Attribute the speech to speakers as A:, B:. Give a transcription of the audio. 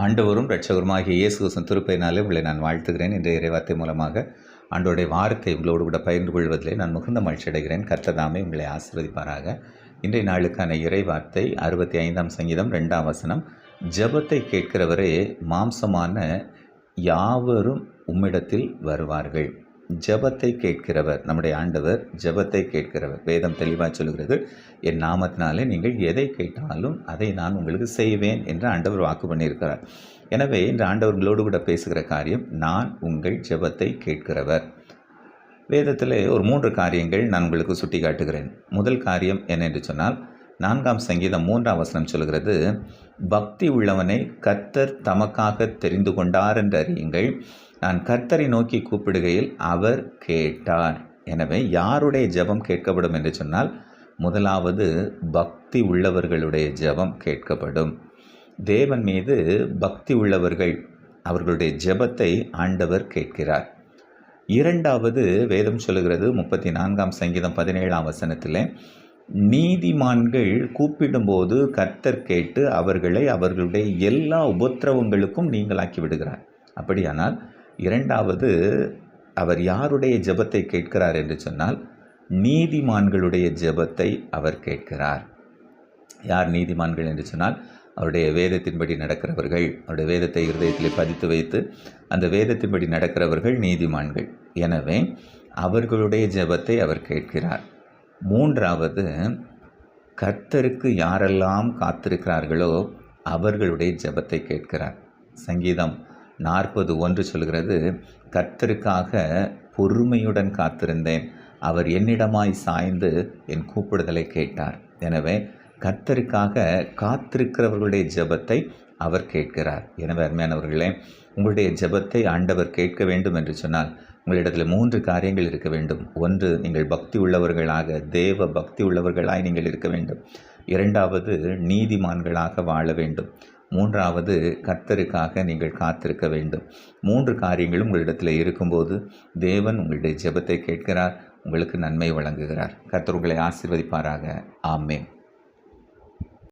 A: ஆண்டவரும் ரட்சகருமாகிய இயேசு திருப்பையினாலே உங்களை நான் வாழ்த்துகிறேன். என்ற இறைவார்த்தை மூலமாக ஆண்டோடைய வார்த்தை உங்களோடு கூட பகிர்ந்து கொள்வதிலே நான் மிகுந்த மகிழ்ச்சி அடைகிறேன். கர்த்ததாமே உங்களை ஆசீர்வதிப்பாராக. இன்றைய நாளுக்கான இறைவார்த்தை அறுபத்தி ஐந்தாம் சங்கீதம் ரெண்டாம் வசனம். ஜபத்தை கேட்கிறவரே மாம்சமான யாவரும் உம்மிடத்தில் வருவார்கள். ஜெபத்தை கேட்கிறவர் நம்முடைய ஆண்டவர் ஜெபத்தை கேட்கிறவர். வேதம் தெளிவாக சொல்கிறது என் நாமத்தினாலே நீங்கள் எதை கேட்டாலும் அதை நான் உங்களுக்கு செய்வேன் என்று ஆண்டவர் வாக்கு பண்ணியிருக்கிறார். எனவே இன்று ஆண்டவர் உங்களோடு கூட பேசுகிற காரியம் நான் உங்கள் ஜெபத்தை கேட்கிறவர். வேதத்தில் ஒரு மூன்று காரியங்கள் நான் உங்களுக்கு சுட்டி காட்டுகிறேன் முதல் காரியம் என்னென்று சொன்னால் நான்காம் சங்கீதம் மூன்றாம் வசனம் சொல்கிறது பக்தி உள்ளவனை கர்த்தர் தமக்காக தெரிந்து கொண்டார் என்று அறியுங்கள் நான் கர்த்தரை நோக்கி கூப்பிடுகையில் அவர் கேட்டார். எனவே யாருடைய ஜெபம் கேட்கப்படும் என்று சொன்னால் முதலாவது பக்தி உள்ளவர்களுடைய ஜெபம் கேட்கப்படும். தேவன் மீது பக்தி உள்ளவர்கள் அவர்களுடைய ஜெபத்தை ஆண்டவர் கேட்கிறார். இரண்டாவது வேதம் சொல்லுகிறது முப்பத்தி நான்காம் சங்கீதம் பதினேழாம் வசனத்தில் நீதிமான்கள் கூப்பிடும்போது கர்த்தர் கேட்டு அவர்களை அவர்களுடைய எல்லா உபத்திரவங்களுக்கும் நீங்களாக்கி விடுகிறார். அப்படியானால் இரண்டாவது அவர் யாருடைய ஜெபத்தை கேட்கிறார் என்று சொன்னால் நீதிமான்களுடைய ஜெபத்தை அவர் கேட்கிறார். யார் நீதிமான்கள் என்று சொன்னால் அவருடைய வேதத்தின்படி நடக்கிறவர்கள் அவருடைய வேதத்தை இருதயத்தில் பதித்து வைத்து அந்த வேதத்தின்படி நடக்கிறவர்கள் நீதிமான்கள். எனவே அவர்களுடைய ஜெபத்தை அவர் கேட்கிறார். மூன்றாவது கர்த்தருக்கு யாரெல்லாம் காத்திருக்கிறார்களோ அவர்களுடைய ஜெபத்தை கேட்கிறார். சங்கீதம் நாற்பது ஒன்று சொல்கிறது கர்த்தருக்காக பொறுமையுடன் காத்திருந்தேன். அவர் என்னிடமாய் சாய்ந்து என் கூப்பிடுதலை கேட்டார். எனவே கர்த்தருக்காக காத்திருக்கிறவர்களுடைய ஜெபத்தை அவர் கேட்கிறார். எனவே அருமையானவர்களே உங்களுடைய ஜெபத்தை ஆண்டவர் கேட்க வேண்டும் என்று சொன்னால் உங்களிடத்தில் மூன்று காரியங்கள் இருக்க வேண்டும். ஒன்று நீங்கள் பக்தி உள்ளவர்களாக தேவ பக்தி உள்ளவர்களாய் நீங்கள் இருக்க வேண்டும். இரண்டாவது நீதிமான்களாக வாழ வேண்டும். மூன்றாவது கர்த்தருக்காக நீங்கள் காத்திருக்க வேண்டும். மூன்று காரியங்களும் உங்களிடத்தில் இருக்கும்போது தேவன் உங்களுடைய ஜெபத்தை கேட்கிறார் உங்களுக்கு நன்மை வழங்குகிறார். கர்த்தர் உங்களை ஆசிர்வதிப்பாராக. ஆமேன்.